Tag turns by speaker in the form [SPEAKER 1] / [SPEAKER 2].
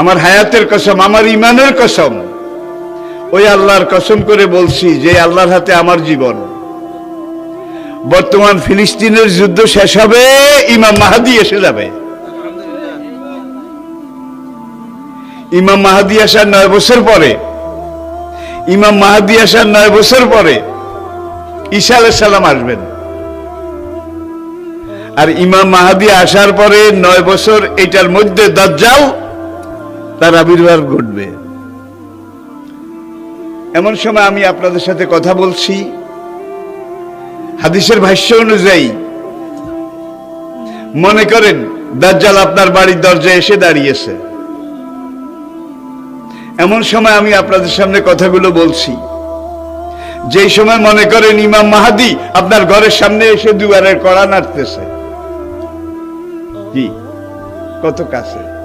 [SPEAKER 1] আমার হায়াতের কসম, আমার ইমানের কসম, ওই আল্লাহর কসম করে বলছি যে আল্লাহর হাতে আমার জীবন। বর্তমান ফিলিস্তিনের যুদ্ধ শেষ হবে, ইমাম মাহাদি এসে যাবে। ইমাম মাহাদি আসার নয় বছর পরে, ইমাম মাহাদি আসার নয় বছর পরে আলাইহিস সালাম আসবেন। আর ইমাম মাহাদি আসার পরে নয় বছর এটার মধ্যে দাজ্জাল তার আবির্ভাব ঘটবে। এমন সময় আমি আপনাদের সাথে কথা বলছি। হাদিসের ভাষ্য অনুযায়ী, মনে করেন দাজ্জাল আপনার বাড়ির দরজায় এসে দাঁড়িয়েছে। এমন সময় আমি আপনাদের সামনে কথাগুলো বলছি। যেই সময় মনে করেন ইমাম মাহাদি আপনার ঘরের সামনে এসে দুয়ারের কড়া নাড়তেছে। কত কাছে?